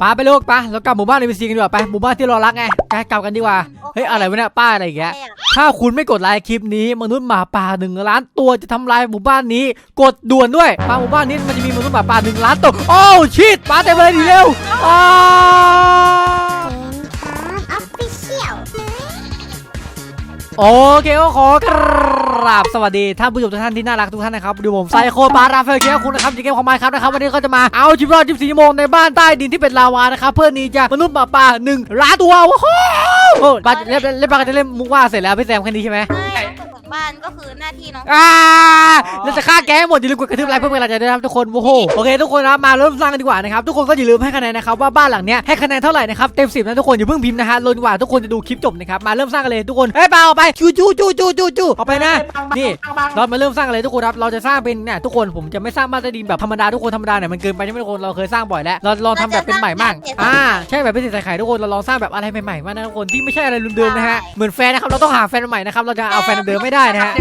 ป้าไปลูกป้าเรากลับหมู่บ้านเอ็มซีกันดีกว่าไปหมู่บ้านที่เรารักไงไปกลับกันดีกว่าเฮ้ยอะไรวะเนี่ยป้าอะไรอย่างเงี้ยถ้าคุณไม่กดไลค์คลิปนี้มนุษย์หมาป่าหนึ่งล้านตัวจะทำลายหมู่บ้านนี้ กดด่วนด้วยมาหมู่บ้านนี้มันจะมีมนุษย์หมาป่าหนึ่งล้านตัวโอ้ชิตป้าเต็มเลยดีเร็วอ้าวออฟฟิเชียลโอเคก็ขอกรา บสวัสดีท่านผู้ชมทุกท่านที่น่ารักทุกท่านนะครับดูผมไซโคปาราเฟลเคียคุณนะครับจากเกมของไมค์ครับนะครับวันนี้ก็จะมาเอาชีวิตรอด24ชั่วโมงในบ้านใต้ดินที่เป็นลาวานะครับเพื่อหนีจากมนุษย์หมาป่าหนึ่งล้านตัวว้าวโอ้โหเล่นเล่นปากันจะเล่นมุกว่าเสร็จแล้วพี่แซมแค่นี้ใช่ไหมไม่ บ้านก็คือหน้าที่น้องอ่าเราจะฆ่าแกให้หมดอย่าลืมกดกระทืบไลค์เพื่อเป็นกำลังใจด้วยนะครับทุกคนโอ้โหโอเคทุกคนนะมาเริ่มสร้างกันดีกว่านะครับทุกคนก็อย่าลืมให้คะแนนนะครับว่าบ้านหลังเนี้ยให้คะแนนเท่าไหร่นะครับเต็มสิบนะทุกคนอย่าเพิ่งพิมพ์นะฮะลงดีกว่าทุกคนจะดูคลิปจบนะครับมาเริ่มสร้างกันเลยทุกคนเฮ้ยเปล่าเอาไปจูจูจูจูจูจูเอาไปนะนี่เรามาเริ่มสร้างกันเลยทุกคนครับเราจะสร้างเป็นเนี่ยทุกคนผมจะไม่สร้างบ้านใต้ดินแบบธรรมดาทุกคนธรรมดาเนี่ยมันเกินไปใช่ไหมทุกคนเราเคยสร้างบ่อยแล้วเราลองทำแบบเป็นใหม่มากอ่าใช่แบบเป็นสีใส่ไข่ทุกคนเราลองสร้างแบบอะไรใหม่ๆมากนะทุกคนที่ไม่ใช่อะไรเดิมๆนะฮะเหมือนแฟนนะครับเราต้องหาแฟนใหม่นะครับเราจะเอาแฟนเดิมๆไม่ได้นะฮะ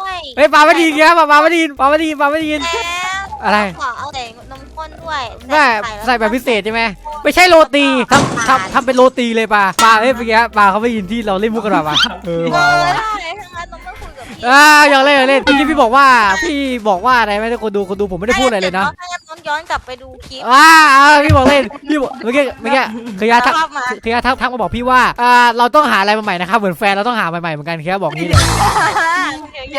ด้วยเฮ้ยปลาไม่ดีครับปลาปลาไม่ดีปลาไม่ดีปลาไม่ดี แล้วอะไร ขอเอาแต่นมข้นด้วยแม่ใส่แบบพิเศษใช่ไหมไม่ใช่โรตีทำทำทำเป็นโรตีเลยปลาปลาเอ้ยเมื่อกี้ปลาเขาไม่ยินที่เราเล่นมุกกันหรอปะเออเอมาอว่ะ ได้ทั้งนั้นน้องต้ องคุยกับพี่อ่าอยากเล่นอยากเล่นเมื่อกี้พี่บอกว่า พี่บอกว่าอะไรไหมทุกคนดูคนดูผมไม่ได้พูดอะไรเลยนะถ้างั้นน้องย้อนกลับไปดูคลิป อ่าพี่บอกเล่นพี่บอกเมื่อกี้เมื่อกี้เคยาทักเคยาทักทักมาบอกพี่ว่าอ่าเราต้องหาอะไรใหม่นะครับเหมือนแฟนเราต้องหาใหม่ๆเหมือนกันเคยาบอกนี่เลย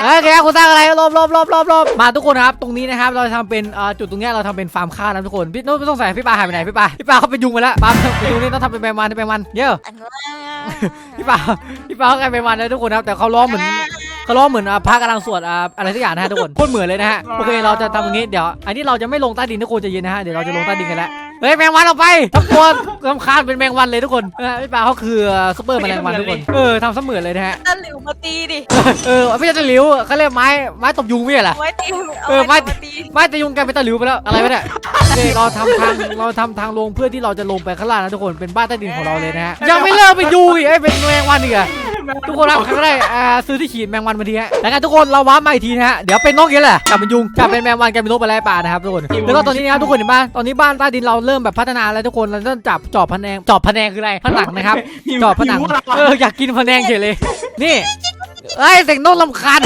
เฮ้ยแกคุณสร้างอะไรรอบรอบรอบรอบรอบมาทุกคนนะครับ ตรงนี้นะครับเราจะทำเป็นอ่อจุดตรงนี้เราทำเป็นฟาร์มข้าวนะทุกคนพี่โน้ตไม่ต้องใส่พี่ปลาหายไปไหนพี่ปลาพี่ปลาเขาไปยุงไปแล้วปลาไปยุงนี่ต้องทำเป็นแมงมันเป็นแมงมันเยอะพี่ปลาพี่ปลาเขากลายเป็นแมงมันแล้วทุกคนนะครับแต่เขาร้องเหมือน เขาร้องเหมือนอ่าพระกำลังสวดอ่าอะไรสักอย่างนะฮะทุกคนโคตรเหมือนเลยนะฮะโอเคเราจะทำอย่างนี้เดี๋ยว อันนี้เราจะไม่ลงใต้ดินทุกคนใจะเย็นนะฮะเดี๋ยวเราจะลงใต้ดินกันแล้วเฮ้ยแมงวันออกไปทั้งตัวรำคาญเป็นแมงวันเลยทุกคนเออพี่ปลาเขาคือซุปเปอร์แมลงวันทุกคนเออทำเสมือนเลยนะฮะ ตะหลิวมาตีดิเออไม่ใช่ตะหลิวเขาเรียกไม้ไม้ตบยุงไม่ใช่เหรอ เอาไว้ตีเออไม่าว้ตีไม่แต่ยุงกลายเป็นตะหลิวไปแล้วอะไรวะเนี่ยนี่เราทำทางเราทำทางลงเพื่อที่เราจะลงไปข้างล่างนะทุกคนเป็นบ้านใต้ดินของเราเลยนะฮะยังไม่เลิกเป็นยุงอีกไอ้ยเป็นแมงวันอีกอะ ทุกคนรับใครก็ได้อ่าซื้อที่ขีดแมงวันมาทีฮะแล้วกันทุกคนเราว้าร์ปมาอีกทีนะฮะเดี๋ยวเป็นนกอย่างนี้แหละกลับเป็นยุงกลับเป็นแมงวันกลายเป็นนกไปไล่ปลานะครับทุกคนแล้วก็ตอนนี้นะครับทุกคนเห็นป่ะตอนนี้บ้านใต้ดินเราเริ่มแบบพัฒนาแล้วทุกคนเราเริ่มจับจอบพะแนงจอบพะแนงคืออะไรผนังนะครับจอบผนังเอออยากกินพะแนงเฉยเลยนี่ เอ้ยเสียงนกลำคาญ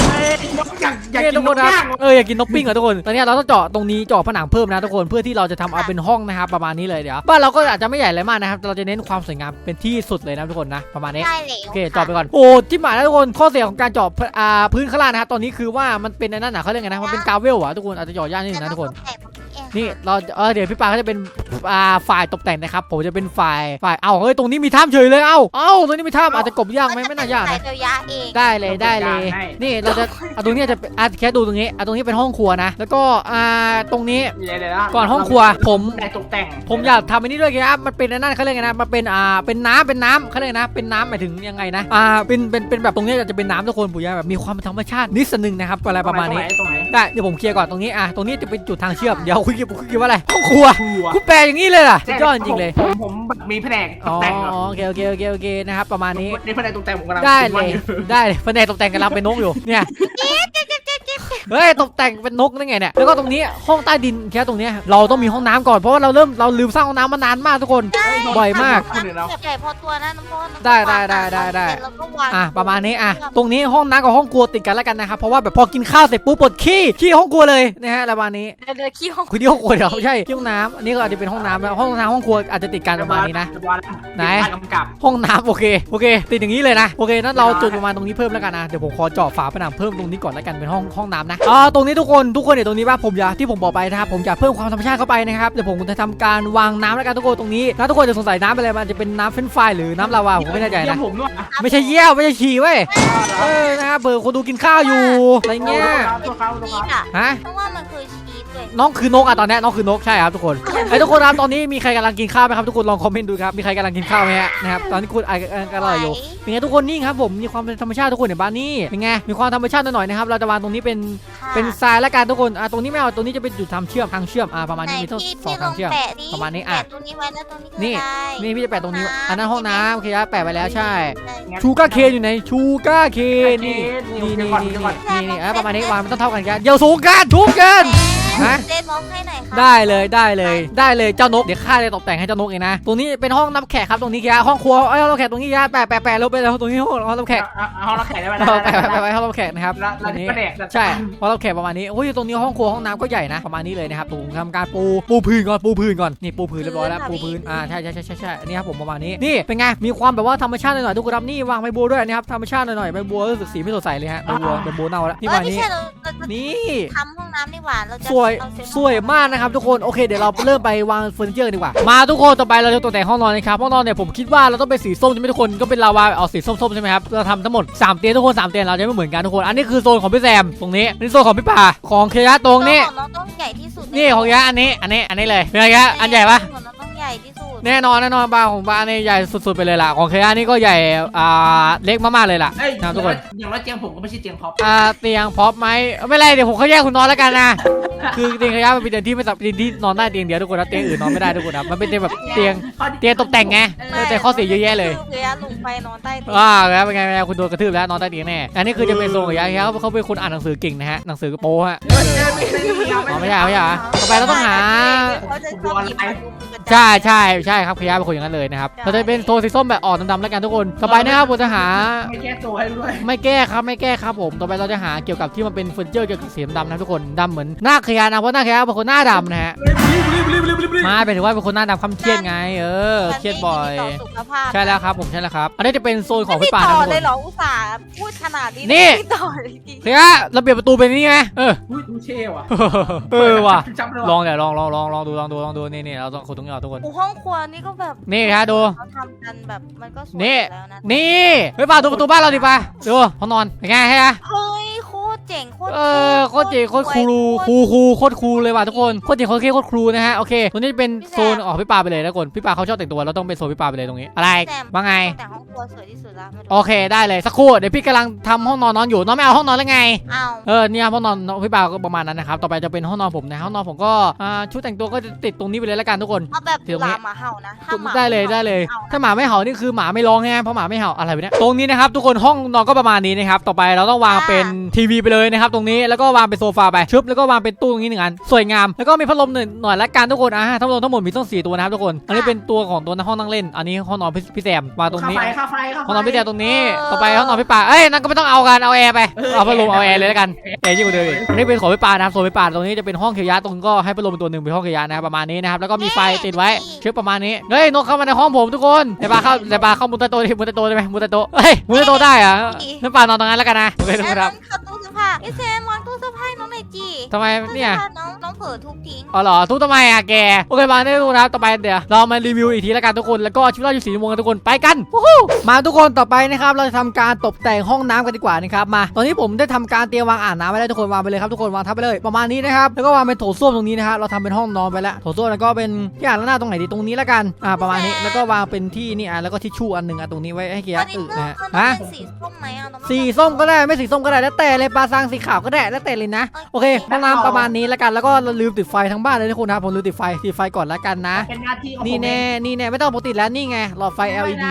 อยากอยากเนี่ยกินทุกนคกนนะย่างเอออยากกินนกปิ้งเหรอทุกคนตอนนี้เราต้องเจาะตรงนี้เจาะผนังเพิ่มนะทุกคนเพื่อที่เราจะทำเอาเป็นห้องนะครับประมาณนี้เลยเดี๋ยวบ้านเราก็อาจจะไม่ใหญ่เลยมากนะครับเราจะเน้นความสวยงามเป็นที่สุดเลยนะทุกคนนะประมาณนี้ ได้เลยโอเคเจาะไปก่อนโอ้ที่หมายนะทุกคนข้อเสียของการเจาะอ่าพื้นข้างล่างนะครับตอนนี้คือว่ามันเป็นอันนั้นนะเขาเรียกไงนะมันเป็นกาเวลอะทุกคนอาจจะเจาะยากนิดนึงนะทุกคน นี่เราเออเดี๋ยวพี่ปาก็จะเป็นอ่าฝ่ายตกแต่งนะครับ ผมจะเป็นฝ่ายฝ่ายเอ้าเฮ้ยตรงนี้มีถ้ำเฉยเลยเอ้าเอ้าตรงนี้มีถ้ำอาจจะกบยากไหมไม่น่ายากใส่นะเดียวยาเองได้เลยได้เลย นี่เราจะเอาตรงนี้จะเป็นอะแค่ดูตรงนี้อะตรงนี้เป็นห้องครัวนะ แล้วก็อ่าตรงนี้มีอะไรนะก่อนห้องครัวผมแต่ตกแต่ง ผมอยากทำอันนี้ด้วยครับมันเป็นอันนั่นเขาเรียกไงนะมันเป็นอ่าเป็นน้ำเป็นน้ำเขาเรียกนะเป็นน้ำหมายถึงยังไงนะอ่าเป็นเป็นเป็นแบบตรงนี้จะเป็นน้ำทุกคนปุ๋ยแบบมีความเป็นธรรมชาตินิดนึงนะครับอะไรประมาณนี้ตรงไหนได้เดี๋ยวผมเคลียร์ก่อนตรงนี้อะตรงนี้จะเป็นจุดทางเชื่อมเดี๋ยวคุยกันคุยกันว่าอะไรห้องครัวครัวคุณแปลอย่างนี้เลยล่ะสุดยอดจริงๆเลยผมผมมีแผนกตอ๋อกแต่งเหรอโอเคโอเคโอเคโอเคนะครับประมาณนี้นี่แผนกตกแต่งผมกำลังได้คิเลว่ายได้เลยแผนกตกแต่งกำลังเป็นนกอยู่เนี่ย เฮ้ยตกแต่งเป็นนกได้ไงเนี่ยแล้วก็ตรงนี้ห้องใต้ดินแค่ตรงเนี้ยเราต้องมีห้องน้ำก่อนเพราะว่าเราเริ่มเราลืมสร้างห้องน้ำมานานมากทุกคน บ่อยมาก คนอื่นเราแบบใหญ่พอตัวนะน้องพ่อน้องพ่อได้ได้ได้ได้ได้ แล้วก็วางอะประมาณนี้อะตรงนี้ห้องน้ำกับห้องครัวติดกันแล้วกันนะครับเพราะว่าแบบพอกินข้าวเสร็จปุ๊บปวดขี้ขี้ห้องครัวเลยนะฮะประมาณนี้ เดี๋ยวเดี๋ยวขี้ห้อง คุยที่ห้องครัวเดี๋ยวไม่ใช่ที่ห้องน้ำอันนี้ก็อาจจะเป็นห้องน้ำแล้วห้องน้ำห้องครัวอาจจะติดกันประมาณนี้นะไหนกำกับ ห้องน้ำโอเคโอเค ติดอย่างนี้เลยนะโอเคนั้นเราจุดประมาณตรงนี้เพิ่มแล้วกันนะเดี๋ยวผมขอเจาะฝาผนังเพิ่มตรงนี้ก่อนแล้วกันเป็นห้องห้องน้ำนะอ่าตรงนี้ทุกคนทุกคนเดี๋ยวตรงนี้ว่าผมอยากที่ผมบอกไปนะครับผมอยากเพิ่มความธรรมชาติเข้าไปนะครับเดี๋ยวผมจะทำการวางน้ำแล้วกันทุกคนตรงนี้ถ้าทุกคนจะสงสัยน้ำเป็นอะไรมันจะเป็นน้ำเฟรนช์ฟรายหรือน้ำลาวาผมไม่แน่ใจเยี่ยนะมผมด้วยไม่ใช่เยี่ยวไม่ใช่ฉี่เว้ยเออนะครับเบอร์คนดูกินข้าวอยู่อะไรเงี้ยตัวเขาตัวชีเขาสอะฮะเพราะว่ามันคือชีสเลย น้องคือนกอะตอนเนี้ยน้องคือนกใช่ครับทุกคนไอ้ยทุกคนครับตอนนี้มีใครกำลังกินข้าวไหมครับทุกคนลองคอมเมนต์ดูครับมีใครกำลังกินข้าวไหมฮะนะครับตอนนี้คุณอ่านกันอร่อยอยู่เป็นไงทุกคนนี่ครับผมมีความเป็นธรรมชาติทุกคนเห็นบ้านนี่เป็นไงมีความธรรมชาติหน่อยๆนะครับเราจะวางตรงนี้เป็นค่ะเป็นทรายและกันทุกคนอะตรงนี้ไม่เอาตรงนี้จะเป็นจุดทางเชื่อมทางเชื่อมอะประมาณไหนนี้มีทั้งพี่สองพี่ลทาองงเชื่อมแปะดิประมาณนี้อะแปะตรงนี้ไว้แล้วตรงนี้คือนี่อะไรนี่พี่จะแปะตรงนี้น้ำอันนั้นห้องน้ำโอเคครับแปะไปแล้วใช่ได้ชูก้าเคนอยู่ในชูก้าเคนนี่นี่นี่นี่นี่นี่อะประมาณนี้วางมันต้องเท่ากันกันเดี๋ยวสูงกันทุกกันแฮะ เล่นม็อกให้หน่อยค่ะได้เลยได้เลยได้เลยเจ้านกเดี๋ยวข้าจะตกแต่งให้เจ้านกเองนะตรงนี้เป็นห้องรับแขกครับตรงนี้แกห้องครัวเอ้ยห้องรับแขกตรงนี้แกแปะแปะแปะลงไปแล้วตรงนี้ห้องห้องรับแขกเอาเอาเราแขกได้ไหมเราแปะแปะแปะห้องรับแขกนะครับแล้วตรงนี้แผนกใช่ห้องรับแขกประมาณนี้โอ้ยตรงนี้ห้องครัวห้องน้ำก็ใหญ่นะประมาณนี้เลยนะครับผมทำการปูปูพื้นก่อนปูพื้นก่อนนี่ปูพื้นเรียบร้อยแล้วปูพื้นอ่าใช่ใช่ใช่ใช่ใช่อันนี้ครับผมประมาณนี้นี่เป็นไงมีความแบบว่าธรรมชาติหน่อยๆทุกคนครับนี่วางใบบัวด้วยนะครับธรรมชาติหน่อยๆใบบัวรู้สึกสีไม่สดใสเลยฮะใบบัวใบบัวเน่าแล้วนี่เอ้มายไม่นี้ ใช่เราเราจะนี่ ทำห้องน้ำนี่หว่าเราจะสวยเอาเซ็นสวยมากนะครับทุกคนโอเคเดี๋ยวเราเริ่มไปวางเฟอร์นิเจอร์ดีกว่ามาทุกคนต่อไปเราจะตกแต่งห้องนอนนะครับห้องนอนเนี่ยผมคิดว่าเราต้องเป็นสีส้มใช่ไหมทุกคนก็เป็นลาวาเอาสีส้มๆใช่ไหมครับเราทำทั้งหมด3เตียงทุกคน3เตียงเราจะไม่เหมือนกันทุกคนอันนี้คือโซนของพี่แซมตรงนี้อันนี้โซนของพี่ป่าของเคยะตรงนี้ของน้องต้องใหญ่ที่สุดนี่ของยะอันนี้อันนี้อันนี้เลยเป็นไงยะอันใหญ่ปะ แน่นอนแน่นอนบาร์ของบาร์นี่ใหญ่สุดๆไปเลยล่ะของเคยะนี่ก็ใหญ่อ่าเล็กมากๆเลยล่ะเอ้ยนะทุกคนอย่างน้อยเตียงผมก็ไม่ใช่เตียงพ็อปอ่าเตียงพร็อพไหมไม่เป็นไรเดี๋ยวผมเขาแยกคุณนอนแล้วกันนะ คือเตียงขยะมันเป็นเตียงที่ไม่สับเตียงที่นอนได้เตียงเดียวทุกคนนะเตียงอื่นนอนไม่ได้ทุกคนนะมันเป็นเตียงแบบเตียงเตียงตกแต่งไงเออแต่ข้อเสียเยอะแยะเลยคือเยลงไปนอนใต้เตียงอ่าแล้วเป็นไงเป็นไงคุณโดนกระทืบแล้วนอนใต้เตียงแน่อันนี้คือจะเป็นโซนของยะยะเขาเขาเป็นคนอ่านหนังสือเก่งนะฮะหนังสือกระโปรงฮะเอ้ยเอ้ยไม่ไม่ไม่เอาอ๋อไม่ใช่ไม่ใช่เหรอต่อไปเราต้องหา เขาจะชอบหยิบมาดูกระจาย ใช่ใช่ใช่ครับขยะเป็นคนอย่างนั้นเลยนะครับเราจะเป็นโซนสีส้มแบบอ่อนดำๆแล้วกันทุกคนต่อไปนะครับผมจะหา ไม่แก้ตัวให้ด้วยไม่แก้ครับไม่แก้ครับผมต่อไปเราจะหาเกี่ยวกับที่มันเป็นเฟอร์นิเจอร์เกี่ยวกับสีดำๆนะทุกคนดำเหมือนหน้าขยะนะเพราะหน้าขยะเป็นคนหน้าดำนะฮะมาเป็นถือว่าเป็นคนหน้าดำคำเครียดไง เออเครียดบ่อยมันไม่ดีต่อสุขภาพใช่แล้วครับผมใช่แล้วครับ อันนี้จะเป็นโซนของไม่พี่ป่าต่นะอทุกคเลยนเหรออุตส่าห์พูดขนาดนี้นี่ไม่ต่อเลยจริงขยะเราเปลี่ยนประตูเป็นนี่ไงเอออุ้ยดูเช่ว่ะเออว่ะจำเลยลว่ะองเดี๋ยวลองลองลองลองดูลองดูลองดูนี่นี่เราต้องขุดตรงนี้ออกทุกคน โอ้ห้องครัวนี่ก็แบบนี่ฮะดู เขาทำกันแบบมันก็สวยนี่อยู่แล้วนะนี่เฮ้ยป่าดูประตูบ้านเราดิป่ะดูห้องนอนเป็นไงฮะ เฮ้ยโคตร เจ๋งโคตรเออโคตรเจ๋งโคตรครูครูครูโคตรครูเลยว่ะทุกคนโคตรเจ๋งโคตรเท่โคตรครูนะฮะโอเคตรงนี้จะเป็นโซนออกพี่ปาไปเลยนะทุกคนพี่ปาเขาชอบแต่งตัวเราต้องเป็นโซนพี่ปาไปเลยตรงนี้อะไรว่าไงแต่ห้องครัวสวยที่สุดแล้วมาดูโอเคได้เลยสักครู่เดี๋ยวพี่กำลังทำห้องนอนนอนอยู่น้องไม่เอาห้องนอนแล้วไงอ้าวเออเนี่ยห้องนอนน้องพี่ปาก็ประมาณนั้นนะครับต่อไปจะเป็นห้องนอนผมนะห้องนอนผมก็อ่าชุดแต่งตัวก็จะติดตรงนี้ไปเลยแล้วกันทุกคนเอาแบบเดี๋ยวหนี้มาหมาเห่านะถ้าหมาได้เลยได้เลยห่ถ้าหมาไม่เห่านี่คือหมาไม่ร้องไงเพราะหมาไม่เห่าอะไรแบบเนี้ยตรงนี้นะครับทุกคนห้องนอนก็ประมาณนี้นะครับต่อไปเราต้องวางเป็นทีวีไปเลยนะครับตรงนี้แล้วก็วางเป็นโซฟาไปชึบแล้วก็วางเป็นตู้ตรงนี้หนึ่งอันสวยงามแล้วก็มีพัดลมหนึ่งหน่อยละกันทุกคนอะทั้งหมดทั้งหมดมีต้องสี่ตัวนะครับทุกคนอันนี้เป็นตัวของตัวในห้องนั่งเล่น อันนี้ห้องนอนพี่พี่แซมวางตรงนี้ค่าไฟค่าไฟค่าไฟห้องนอนพี่แซมตรงนี้ต่อไปห้องนอนพี่ปาเอ้ยนั่นก็ไม่ต้องเอากันเอาแอร์ไปเอาพัดลมเอาแอร์เลยแล้วกันแอร์ยิ่งกว่าเดิมอีกอันนี้เป็นของพี่ปานะครับโซนพี่ปาตรงนี้จะเป็นห้องเคียวยะตรงก็ให้พัดลมเป็นตัวหนึ่งเป็นห้องเคียวยะนะครับประมาณนี้นะครับแล้วก็มีไฟติดไว้ชึบประมาณนี้เฮ้ยนกเข้ามาในห้องผมทุกคนแต่ปลาเข้าแต่ปลาเข้ามุนใตโตะดิมุนใตโตะได้ไหมมุนใตโตะเฮ้ยมุนใตโตะได้เหรอะนั่นปลานอนตรงนั้นแล้วกันนะโอเคทุกคนครับแล้วนั่นเข้าตู้เสื้อผ้าไอ้แซมวางตู้เสื้อผ้าให้น้องหน่อยจีทำไมเนี่ยตู้สื้อผ้าน้องน้องเผลอทุบทิ้ง อ๋อเหรอทุกทำไมอะแก โอเคมาได้ทุกคนครับต่อไปเดี๋ยวเรามารีวิวอีกทีแล้วกันทุกคน แล้วก็ชีวิตเราอยู่สีชั่วโมงกันทุกคน ไปกันวู้ฮู้มาทุกคนต่อไปนะครับเราจะทำการตกแต่งห้องน้ำกันดีกว่านะครับมา ตอนนี้ผมได้ทำการเตรียมวางอ่างน้ำไว้แล้วทุกคนวางไปเลยครับทุกคนวางทับไปเลยประมาณนี้นะครับแล้วก็วางเป็นโถส้วมตรงนี้นะครับเราทำเป็นห้องนอนไปแล้วโถส้วมแล้วก็เป็นที่อ่างล้างหน้าตรงไหนดีตรงนี้แล้วกันอ่าประมาณนี้แล้วก็วางเป็นที่นี่อะแล้วก็ทิชชู่อันหนึ่งอะตรงนี้ไว้ให้เกียตอร์นนี้อึเลือนะกฮะมันฮะเป็นสีส้มไหมอะน้องสีส้มก็ได้ไม่สีส้มก็ได้แล้วแต่เลยปลาซางสีขาวก็ได้แล้วแต่เลยนะโอเคห้องน้ำประมาณนี้แล้วกันแล้วก็เราลืมติดไฟทั้งบ้านเลยทุกคนนะครับผมลืมติดไฟติดไฟก่อนแล้วกันนะ เป็นหน้าที่ของผมนี่แน่นี่แน่ไม่ต้องปกติแล้วนี่ไงหลอดไฟ LED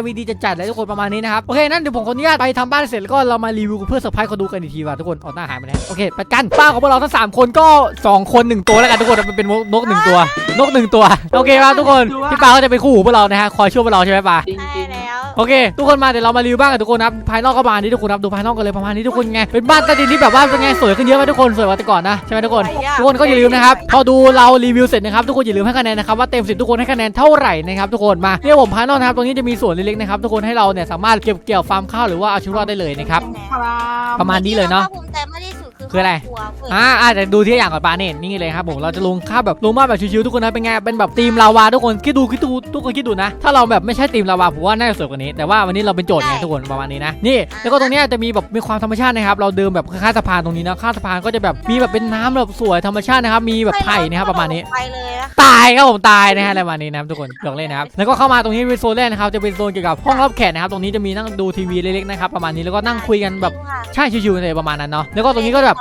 LED จะจัดเลยทุกคนประมาณนี้นะครับโอเคนั่นเดี๋ยวผมขออนุญาตไปทำบ้านเสร็จแล้วก็เรามารีวิวเพื่อเซอร์ไพรส์คนดูกันอีกทีว่าทุกคนออกหน้าหายไปแล้วโอเคไปกันบ้านของพวกเราทั้งสามคนก็สองคนหนึ่งตัวแล้วกันทุกคนมันเป็นนกหนึ่งตัวนกหนึ่งตัวโอเคครับทุกคนพี่ปาก็จะเป็นคู่หูพวกเรานะฮะคอยช่วยพวกเราใช่ไหมปาจริงใช่จริงแล้ว โอเค ทุกคนมาเดี๋ยวเรามารีวิวบ้านกันทุกคนครับภายนอกก็ประมาณนี้ทุกคนครับดูภายนอกกันเลยประมาณนี้ทุกคนไงเป็นบ้านใต้ดินที่แบบว่าเป็นไงสวยขึ้นเยอะไหมทุกคนสวยกว่าแต่ก่อนนะใช่ไหมทุกคนทุกคนก็อย่าลืมนะครับพอดูเรารีวิวเสร็จนะครับทุกคนอย่าลืมให้คะแนนนะครับว่าเต็มสิบทุกคนให้คะแนนเท่าไหร่นะครับทุกคนมาเนี่ยผมภายนอกนะครับตรงนี้จะมีส่วนเล็กๆนะครับทุกคนให้เราเนี่ยสามารถเก็บเกี่ยวฟาร์มข้าวหรือว่าเอาชีวิตรอดได้เลยนะครับครับประมาณนี้เลยเนาะที่รภคภูมิใจมากที่สุด คือคืออะไรคบควฝึกอ่าอาจจะดูที่อย่างก่อนปาเนี่ยนี่เลยครับผมเราจะลงข้าวแบบลงมาแบบชิวๆทุกคนนะเป็นไงเป็นแบบทีมลาวาทุกคนคิดดูคิดดูทุกคนคิดดูนะ ถ้าเราแบบไม่ใช่ทีมลาวาผมว่าน่าจะสวยกว่านี้ แต่ว่าวันนี้เราเป็นโจทย์ไงทุกคนประมาณนี้นะนี่แล้วก็ตรงเนี้ยจะมีแบบมีความธรรมชาตินะครับเราเดินแบบข้างๆสะพานตรงนี้นะข้างสะพานก็จะแบบมีแบบเป็นน้ำแบบสวยธรรมชาตินะครับมีแบบไผ่นะครับประมาณนี้ ไปเลยนะตายครับผมตายนะฮะอะไรประมาณนี้นะครับทุกคนหยอกเล่นนะครับแล้วก็เข้ามาตรงนี้เป็นโซนแรกนะครับจะเป็นโซนเกี่ยวกับห้องรับแขกนะครับตรงนี้จะมีนั่งดูทีวีเล็กๆนะครับประมาณนี้แล้วก็นั่งคุยกันแบบชิลค่ะใช่ชิวๆเลยประมาณนั้นเนาะแล้วก็ตรงนี้ก็แบบ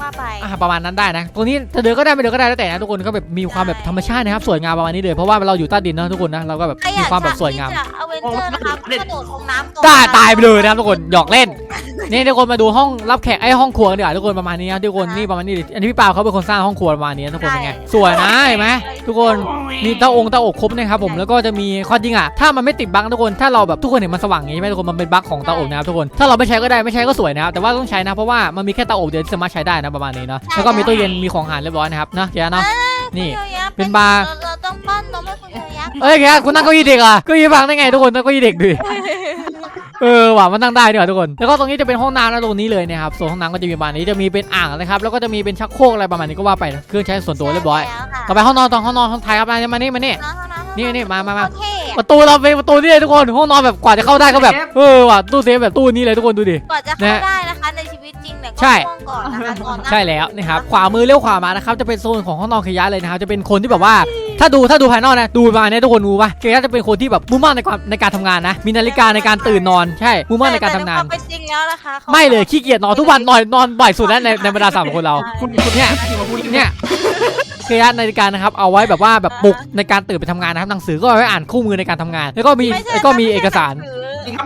ว่าไป อะประมาณนั้นได้นะตรงนี้จะเดินก็ได้ไม่เดินก็ได้แล้วแต่นะทุกคนก็แบบมีความแบบธรรมชาตินะครับสวยงามประมาณนี้เลยเพราะว่าเราอยู่ใต้ดินนะทุกคนนะเราก็แบบใครอมียากความแบบสวยงามเอาเวนเจอร์นะครับกระโดดลงน้ำก่อนตายตายไปเลยนะครับทุกคนหยอกเล่น นี่ทุกคนมาดูห้องรับแขกไอ้ห้องครัวกันดีกว่าทุกคนประมาณนี้นะทุกคนนี่ประมาณนี้ดิอันนี้พี่ปาเขาเป็นคนสร้างห้องครัวประมาณนี้นะทุกคนเป็นไงสวยนะเห็นไหมทุกคน มีเตาองค์เตาอบครบนะครับผมแล้วก็จะมีความจริงอะถ้ามันไม่ติดบั๊กทุกคนถ้าเราแบบทุกคนเห็นมันสว่างอย่างนี้ใช่ไหมทุกคนมันเป็นบั๊กของเตาอบนะครับทุกคนถ้าเราไม่ใช้ก็ได้ไม่ใช้ก็สวยนะครับแต่ว่าต้องใช้นะเพราะว่ามันมีแค่เตาอบเดียวที่สามารถใช้ได้นะประมาณนี้เนาะแล้วก็มีตู้เย็นมีของอาหารเรียบร้อยนะครับนะแกเนาะนี่คุณโยยะเป็นบาร์เราต้องป้อนนมให้คุณโยยะเอ้ยแกคุณนั่งเก้าอี้เด็กอะเก้าอี้ฟังได้ไงทุกคนนั่งเก้าอี้เด็กดิเออว่ะมันนั่งได้ด้วยว่ะทุกคน แล้วก็ตรงนี้จะเป็นห้องน้ำนะตรงนี้เลยนะครับส่วนห้องน้ำก็จะมีประมาณนี้จะมีเป็นอ่างนะครับแล้วก็จะมีเป็นชักโครกอะไรประมาณนี้ก็ว่าไปนะเครื่องใช้ส่วนตัวเรียบร้อยใช่แล้วค่ะต่อไปห้องนอนตอนห้องนอนห้องไทยครับมานี่มานี่มานี่น้องๆๆๆนี่นี่มามามาโอเค ประตูเราเป็นประตูนี่เลยทุกคนห้องนอนแบบกว่าจะเข้าได้ก็แบบเออว่ะตู้เซฟแบบตู้นี้เลยทุกคนดูดิ ก่อนจะนะเข้าได้นะคะในชีวิตจริงเนี่ยก็ใช่ ง่วงก่อนนะคะก่อนหน้าใช่แล้วนะครับขวามือเลี้ยวขวามานะครับจะเป็นโซนของห้องนอนขยะเลยนะครับจะเป็นคนที่แบบว่า ถ้าดูถ้าดูภายนอกนะดูประมาณนี้ทุกคนดูป่ะขยะจะเป็นคนที่แบบมุ่งมั่นในการในการทำงานนะ มีนาฬิกาในการตื่นนอนใช่มุ่งมั่นในการทำงาน แต่ใควมเป็นจริงแล้วนะคะขาไม่เลยขี้เกียจนอนทุกวันนอนนอนบ่อยสุดแล้วในในบรรดาสามคนเรา คุณคุณเนี่ยมาพูดเนี่ยเคยนาฬิกานะครับเอาไว้แบบว่าแบบปลุกในการตื่นไปทำงานนะครับหนังสือก็เอาไว้อ่านคู่มือในการทำงาน แล้วก็มีไม่ใช่แล้วก็มีเอกสาร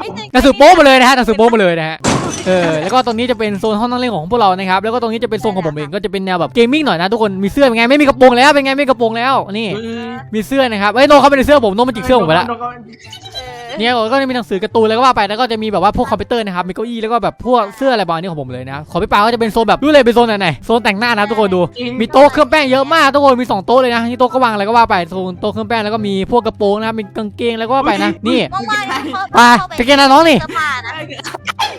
ไม่ใช่หนังสือโป๊มาเลยนะฮะหนังสือโป๊มาเลยนะฮะเออแล้วก็ตรงนี้จะเป็นโซนห้องนั่งเล่นของพวกเรานะครับแล้วก็ตรงนี้จะเป็นโซนของผมเองก็จะเป็นแนวแบบเกมมิ่งหน่อยนะทุกคนมีเสื้อเป็นไงไม่มีกระโปรงแล้วเป็นไงไม่มีกระโปรงแล้วนี่มีเสื้อนะครับเอ้ยโนเขาเป็นเสื้อผมโนมันจิกเสื้อผมไปแล้ว เนี่ยก็จะมีหนังสือการ์ตูนแล้วก็ว่าไปแล้วก็จะมีแบบว่าพวกคอมพิวเตอร์นะครับมีเก้าอี้แล้วก็แบบพวกเสื้ออะไรประมาณนี้ของผมเลยนะของพี่ปาก็จะเป็นโซนแบบรู้เลยเป็นโซนไหนๆโซนแต่งหน้านะทุกคนดู มีโต๊ะเครื่องแป้งเยอะมากทุกคนมีสองโต๊ะเลยนะนี่โต๊ะก็วางอะไรก็ว่าไปโซนโต๊ะเครื่องแป้งแล้วก็มีพวกกระโปรงนะครับมีกางเกงแล้วก็ว่าไปนะนี่ ว่างๆเนี่ยเขาไปเข้กางเกงในน้องนี่ เสื้อผ้านะ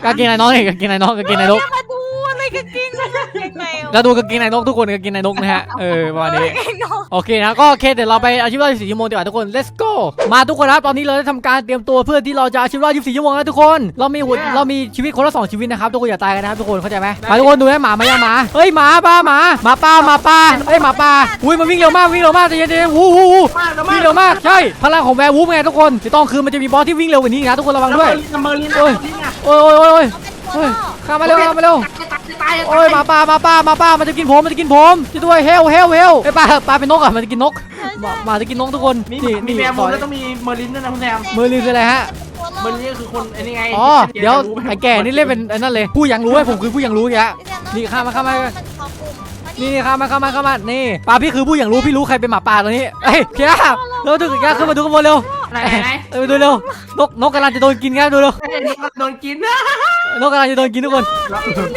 กางเกงในน้องนี่กางเกงในน้องกางเกงในนกมาดูอะไรกันจริงๆยังไงแล้วดูกางเกงในนกทุกคนกางเกงในนกนะฮะเออประมาณนี้ไอ้น้องโอเคนะก็โอเคเดี๋ยวเราไปอาชีพรอด24ชั่วโมงดีกว่าทุกคน let's go มาทุกคนนะครับตอนนี้เราได้ทำการเตรียมตัวเพื่อที่เราจะอาชีพรอด24ชั่วโมงแล้วทุกคน เรามีหุ่นเรามีชีวิตคนละสองชีวิตนะครับทุกคนอย่าตายกันนะครับทุกคนเข้าใจไหมมาทุกคนดูนะหมามายังหมาเฮ้ยหมาป้าหมาหมาป้าหมาป้าเฮ้ยหมาป้าอุ้ยมันวิ่งเร็วมากวิ่งเร็วมากใจเย็นๆวู้วู้วู้มากแล้ววิ่งเร็วมากใช่พลังของแวร์วูฟไงทุกคนที่ต้องคือมันจะมีบอสที่วิ่งเร็วกว่านี้อีกนะทุกคนระวังด้วยเมอร์ลินโอ้ยโอ้ยโอ้ยโอ้ยโอ้ยเอาเป็นตัวล่อข้ามมาเร็วข้ามมาเร็วตายโอ้ยหมาป่าหมาป่าหมาป่ามันจะกินผมมันจะกินผมช่วยด้วยเฮลเฮลเฮลไอ้ยปลาปลาเป็นนกอะมันจะกินนกหมาหมาจะกินนกทุกคนมีนี่มีนี่แมวสมูอนแล้วต้องมีเมอร์ลินด้วยนะคุณแซมมือลือคืออะไรฮะตัวล่เมอร์ลินคือคนไอ้นี่ไงอ๋อเดี๋ยวไอ้แก่นี่เล่นเป็นไอ้นั่นเลยผู้ยังรู้ไอ้ผมคือผู้ยังรู้แกนี่ข้ามมาข้ามมานขอกลุ่มมาดินี่เข้ามาเข้ามาเข้ามานี่ปลาพี่คือผู้ยังรู้พี่รู้ใครเป็นหมาป่าตัวนี้เอ้ยเคียร์เราดูแกขึ้นมาดูข้างบนเร็ว ไหนไหนเออดูเร็วนกนกกำลังจะโดนกินครับดูเร็วโดนกินนะนกกำลังจะโดนกินทุกคน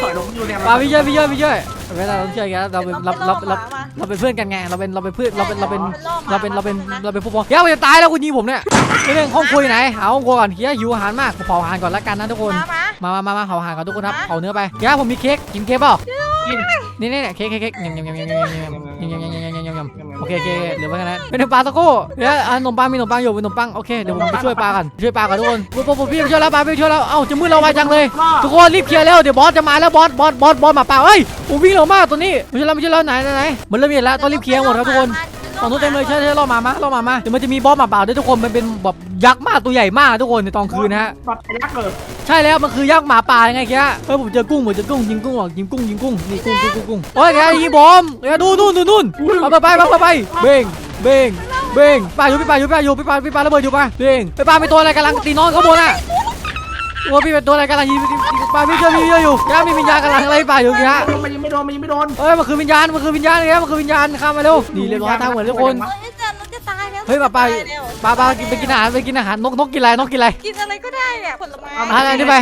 ถอยลงอยู่เนี่ยปลาพี่ช่วยพี่ช่วยพี่ช่วยเวลาเราช่วยแกเราเป็นเราเราเราเราเป็นเพื่อนกันไงเราเป็นเราเป็นเพื่อนเราเป็นเราเป็นเราเป็นเราเป็นเราเป็นผู้ปกครองเดี๋ยวผมจะตายแล้วคุณยิงผมเนี่ยเรื่องห้องคุยไหนหาห้องครัวก่อนเฮียหิวอาหารมากผมเผาอาหารก่อนละกันนะทุกคนมามามามามามาเผาอาหารก่อนทุกคนครับเผาเนื้อไปเดี๋ยวผมมีเค้กกินเค้กเปล่านี่นี่นี่เค้กเค้กเค้กยำยำยำยำยำยำยำยำยำยำยำยำ โอเคโอเคเหลือไปกันนะเป็นปลาตะโก้เดี๋ยวขนมปังมีขนมปังอยู่เป็นขนมปังโอเคเดี๋ยวผมไปช่วยปลากันช่วยปลากันทุกคนปุ๊บปุ๊บปุ๊บพี่ไปช่วยแล้วปลาพี่ไปช่วยแล้วเอ้าจะมืดเราไวจังเลย ทุกคนรีบเคลียร์แล้วเดี๋ยวบอสจะมาแล้วบอสบอสบอสบอสมาป่าเอ้ยผมวิ่งเร็วมากตัวนี้ไม่ใช่แล้วไม่ใช่แล้วไหนไหนไหนมันเริ่มเย็นแล้วต้องรีบเคลียร์หมดครับทุกคน ฝั่งนู้นเต็มเลยใช่ใช่ล่อหมามาล่อหมามาเดี๋ยวมันจะมีบอสหมาป่าด้วยทุกคนมันเป็นแบบยักษ์มากตัวใหญ่มากทุกคนในตอนคืนนะฮะปัดยักษ์เกิดใช่แล้วมันคือยักษ์หมาป่ายังไงแกเฮ้ยผมเจอกุ้งผมเจอกุ้งยิงกุ้งออกยิงกุ้งยิงกุ้งนี่กุ้งกุ้งกุ้งกุ้งโอ้ยแกยิงผมแกดูนู่นนู่นนู่นเอาไปไปไปไปไปเบ่งเบ่งเบ่งป่าอยู่พี่ป่าอยู่พี่ป่าอยู่พี่ป่าพี่ป่าระเบิดอยู่ป่ะเบ่งไปป่าเป็นตัวอะไรกำลังตีน้องเขาบนอะ โอ้พี่เป็นตัวอะไรกำลังยิงป่าพี่ช่วยพี่อยู่ยามีวิญญาณกำลังอะไรป่าอยู่แกมันยังไม่โดนมันยังไม่โดนเฮ้ยมันคือวิญญาณมันคือวิญญาณเลยมันคือวิญญาณข้ามมาเร็วนี่เรียบร้อยทางเหมือนทุกคน เฮ้ยแซมเราจะตายแล้วเฮ้ยป้าป้าตแล้วปลาปลากินไปกินอาหารไปกินอาหารนกนกกินอะไรนกกินอะไร กินอะไรก็ได้เนี่ยผลไม้อะอันนี้ไป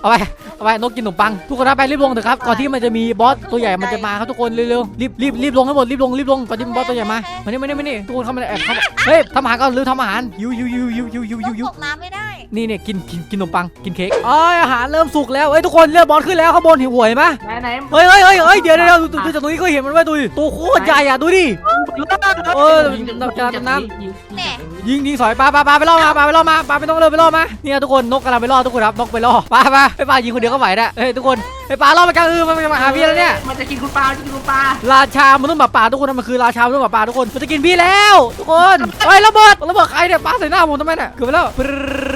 เอาไปเอาไปนกกินขนมปังทุกคนนะไปรีบลงเถอะครับก่อนที่มันจะมีบอสตัวใหญ่มันจะมาครับทุกคนเร็วๆรีบรีบรีบลงให้หมดรีบลงรีบลงก่อนที่บอสตัวใหญ่มามานี่มานี่มานี่ทุกคนเข้ามาแอบเข้ามาเฮ้ยทำอาหารก่อนหรือทำอาหารหิวหิวหิวหิวหิวหิวหิวหิวตกน้ำไม่ได้ นี่เนี่ยกินกินกินขนมปังกินเค้กเอ้ยอาหารเริ่มสุกแล้วเอ้ยทุกคนเลือดบอสขึ้นแล้วข้างบนหิวหวยไหมไหนไหนเฮ้ยเฮ้ยเฮ้ยเฮ้ยเดี๋ยวเดี๋ยวดูดูจากตรงนี้ก็เห็นมันไว้ดูดิตัวโคตรใหญ่อะดูดิเออน้ำน้ำแหน่ยิงยิงสอยปลาปลาปลาไปล่อมาปลาไปล่อมาปลาไปต้องเร็วไปล่อมาเนี่ยทุกคนนกกำลังไปล่อทุกคนครับนกไปล่อปลาปลาไปปลายิงคนเดียวก็ไหวนะเฮ้ยทุกคนไอ้ปลาล่อไปกลางอือมันมาหาพี่แล้วเนี่ยมันจะกินคุณปลาจะกินคุณปลาราชามนุษย์หมาป่าทุกคนมันคือราชามนุษย์หมาป่าทุกคนมันจะกินพี่แล้ว ทุกคนเฮ้ยระเบิดระเบิดใครเนี่ยปลาใส่หน้าผมทำไมเนี่ยเกือบไปแล้วปรึ๊ดดู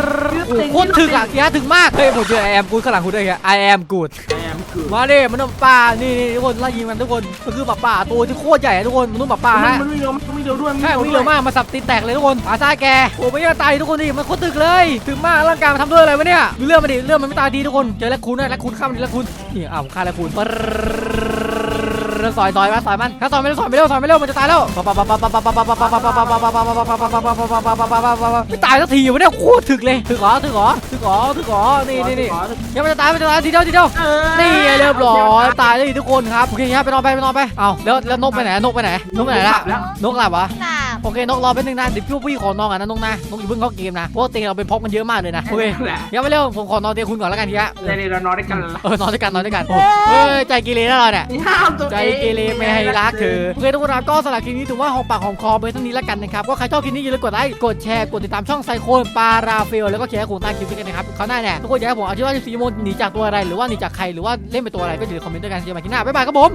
โอ้โหโคตรถึงอะเกียร์ถึงมาก เฮ้ยผมเจอไอแอมกูดข้างหลังคุณด้วยไง I am good แอมคือมาดิมันต้องปลานี่นี่ทุกคนไล่ยิงมันทุกคนมันคือปลาป่าตัวที่โคตรใหญ่อะทุกคนมันต้องปลาป่าฮะมันไม่เร็วมันไม่เร็วด้วยใช่วิ่งเร็วมากมาสับตีนแตกเลยทุกคนปลาซ่าแกโอ้ไม่ยอมตายทุกคนดิมันโคตรตึกเลยถึงมากร่างกายมันทำด้วยอะไรวะเนี่ยดูเรื่องมันดิเรื่องมันไม่ตายดีทุกคนเจอแล้วคุณนะแล้วคุณข้ามมันดิแล้วคุณนี่อ้าวฆ่าแล้วคุณ เรซอยซอยมาซอยมันถ้าซอยไม่ได้ซอยไม่เร็วซอยไม่เร็วมันจะตายแล้วไม่ตายสักทีวะเนี่ยโคตรถึกเลยถึกเหรอถึกเหรอถึกเหรอถึกเหรอนี่นี่นี่ยังมันจะตายมันจะตายทีเดียวทีเดียวนี่เรียบร้อยตายเลยทุกคนครับโอเคครับไปนอนไปไปนอนไปเอาแล้วแล้วนกไปไหนนกไปไหนนกไปไหนละนกหลับเหรอหลับ โอเคนกรอแป๊บนึงนะเดี๋ยวพี่พี่ขอนอนก่อนนะนกนะนกอย่าเพิ่งเข้าเกมนะเพราะว่าเตียงเราเป็นพ็อกมันเยอะมากเลยนะโอเคแหละยังไม่เร็วผมขอนอนเตียงคุณก่อนแล้วกันทีละในนี้เรานอนด้วยกันละเออนอนด้วยกันนอนด้วยกันเฮ้ยใจกีรีแล้วเราเนี่ยห้ามตัวใจเกเรไม่ให้รักเธอโอเคทุกคนครับก็สำหรับคลิปนี้ถือว่าหอมปากหอมคอไปเท่านี้แล้วกันนะครับก็ใครชอบคลิปนี้อย่าลืมกดไลค์กดแชร์กดติดตามช่องไซโคนปาราเฟลแล้วก็เขียนให้ผมใต้คลิปนี้กันนะครับเขาวหน้าเนี่ยทุกคนอยากให้ผมเอาชื่อว่าสีโมนหนีจากตัวอะไรหรือว่าหนีจากใครหรือว่าเล่นเป็นตัวอะไรก็อย่าลืมคอมเมนต์ด้วยกันเจอกันคลิปหน้าบ๊ายบายครับผม